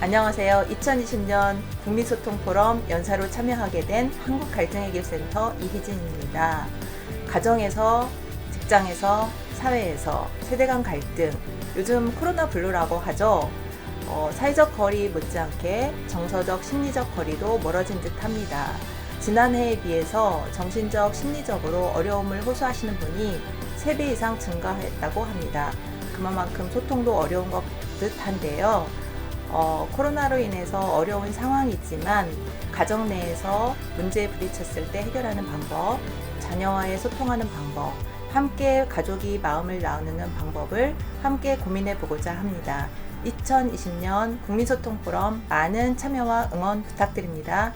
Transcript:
안녕하세요. 2020년 국민소통 포럼 연사로 참여하게 된 한국 갈등 해결센터 이희진입니다. 가정에서, 직장에서, 사회에서 세대 간 갈등, 요즘 코로나 블루라고 하죠. 어, 사회적 거리 못지않게 정서적, 심리적 거리도 멀어진 듯 합니다. 지난해에 비해서 정신적, 심리적으로 어려움을 호소하시는 분이 3배 이상 증가했다고 합니다. 그만큼 소통도 어려운 것 듯한데요. 어, 코로나로 인해서 어려운 상황이지만 가정 내에서 문제에 부딪혔을 때 해결하는 방법, 자녀와의 소통하는 방법, 함께 가족이 마음을 나누는 방법을 함께 고민해 보고자 합니다. 2020년 국민소통 포럼 많은 참여와 응원 부탁드립니다.